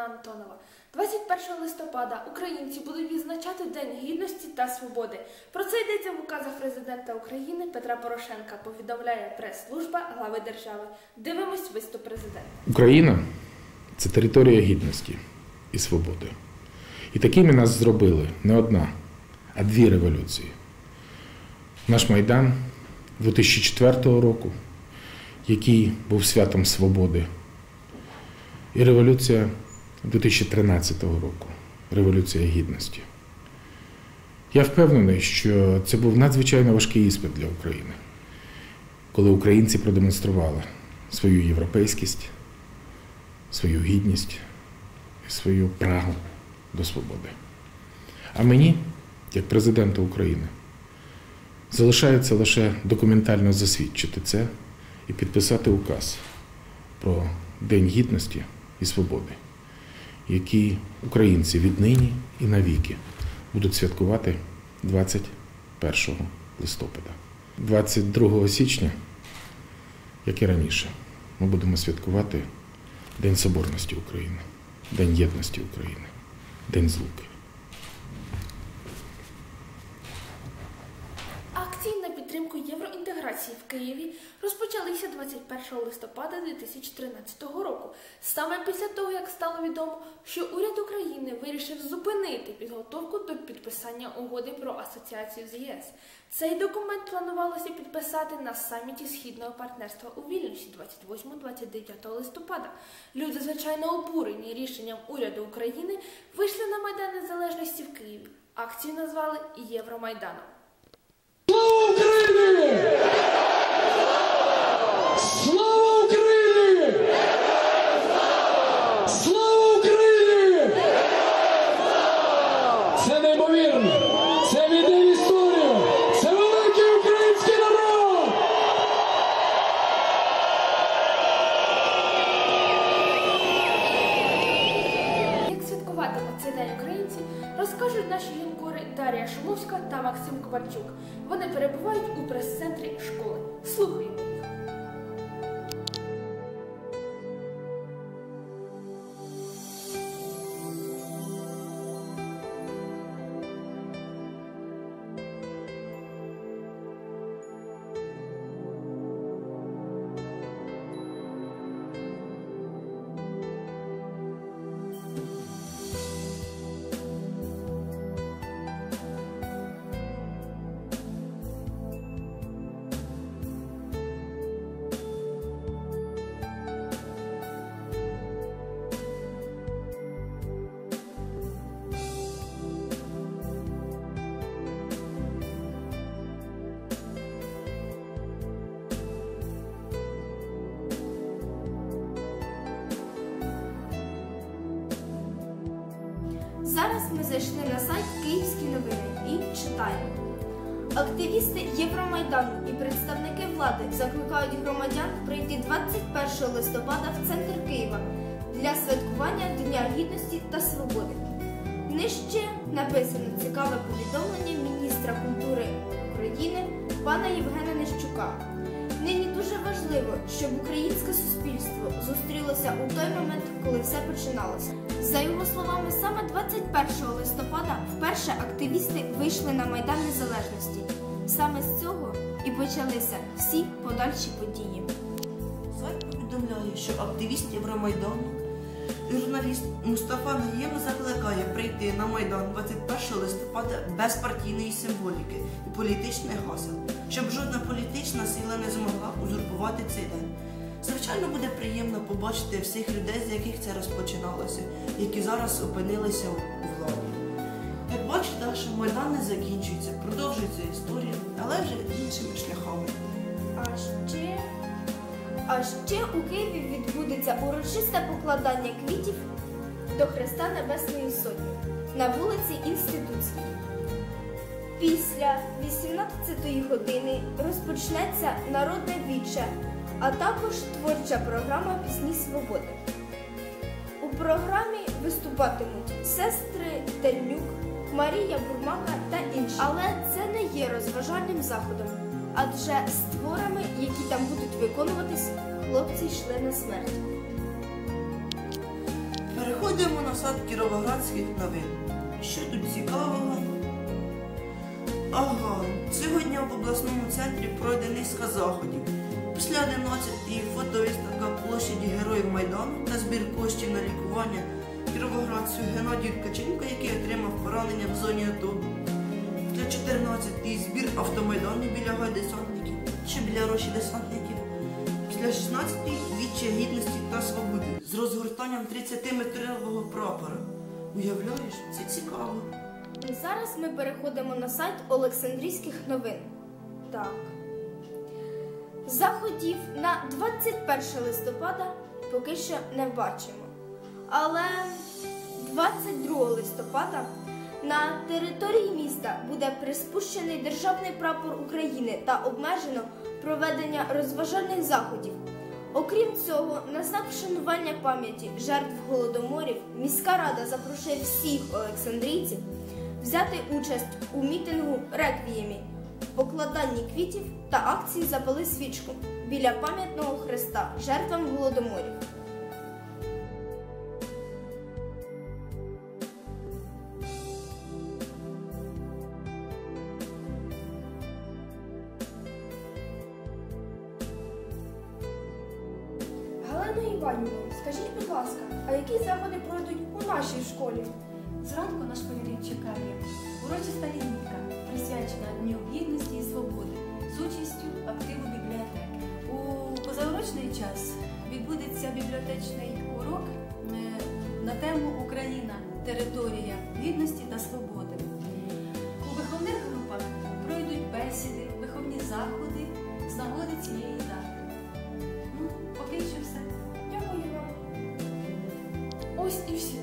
Романа Антонова. 21 листопада українці будуть відзначати День гідності та свободи. Про це йдеться в указах президента України Петра Порошенка. Повідомляє прес-служба глави держави. Дивимось виступ президента. Україна це територія гідності і свободи. І такими нас зробили не одна, а дві революції. Наш Майдан 2004 року, який був святом свободи, і революція 2013 року Революція Гідності. Я впевнений, що це був надзвичайно важкий іспит для України, коли українці продемонстрували свою європейськість, свою гідність і свою прагу до свободи. А мені, як президенту України, залишається лише документально засвідчити це і підписати указ про День гідності і свободи, який українці віднині і навіки будуть святкувати 21 листопада. 22 січня, як і раніше, ми будемо святкувати День Соборності України, День єдності України, День Злуки. 1 листопада 2013 року, саме після того, як стало відомо, що уряд України вирішив зупинити підготовку до підписання угоди про асоціацію з ЄС. Цей документ планувалося підписати на саміті Східного партнерства у Вільнюсі 28-29 листопада. Люди, звичайно, обурені рішенням уряду України, вийшли на Майдан Незалежності в Києві. Акцію назвали Євромайданом. Україні! Шумовська та Максим Ковальчук. Вони перебувають у прес-центрі школи. Слухаємо ми зайшли на сайт Київські новини і читаємо. Активісти Євромайдану і представники влади закликають громадян прийти 21 листопада в центр Києва для святкування Дня Гідності та Свободи. Нижче написано цікаве повідомлення міністра культури України пана Євгена Нищука. Нині дуже важливо, щоб українське суспільство зустрілося у той момент, коли все починалося. За саме 21 листопада вперше активісти вийшли на Майдан Незалежності. Саме з цього і почалися всі подальші події. Сайт повідомляє, що активіст Євромайдану, журналіст Мустафа Наєв закликає прийти на Майдан 21 листопада без партійної символіки і політичних гасел, щоб жодна політична сила не змогла узурпувати цей день. Звичайно, буде приємно побачити всіх людей, з яких це розпочиналося, які зараз опинилися у владі. Як бачите, що Майдан не закінчується, продовжується історія, але вже іншими шляхами. А ще, а ще у Києві відбудеться урочисте покладання квітів до Христа Небесної Сотні на вулиці Інститутській. Після 18-ї години розпочнеться народне віче, а також творча програма Пісні Свободи. У програмі виступатимуть сестри Тельнюк, Марія Бурмака та інші. Але це не є розважальним заходом, адже з творами, які там будуть виконуватись, хлопці йшли на смерть. Переходимо на сайт Кіровоградських новин. Що тут цікавого? Ага, сьогодні в обласному центрі пройде низка заходів. Після 11-ї фотовиставка площаді Героїв Майдану та збір коштів на лікування кіровоградцю Геннадію Ткаченко, який отримав поранення в зоні АТО. Для 14-ї збір автомайдану біля гайдесантників чи біля гроші десантників. Після 16-ї віччя гідності та свободи з розгортанням 30-метрового прапора. Уявляєш, це цікаво. Зараз ми переходимо на сайт Олександрійських новин. Так. Заходів на 21 листопада поки що не бачимо. Але 22 листопада на території міста буде приспущений державний прапор України та обмежено проведення розважальних заходів. Окрім цього, на знак вшанування пам'яті жертв голодоморів міська рада запрошує всіх олександрійців взяти участь у мітингу реквіємі, покладанні квітів та акції Запали свічку біля пам'ятного хреста жертвам голодоморів. Галина Іванівна, скажіть, будь ласка, а які заходи пройдуть у нашій школі? Зранку наш школярів чекає урочиста присвячена Дню гідності і свободи з участю активу бібліотек. У позаурочний час відбудеться бібліотечний урок е, на тему Україна територія гідності та свободи. У виховних групах пройдуть бесіди, виховні заходи з нагоди цієї дати. Ну, поки що все. Дякую вам. Ось і всі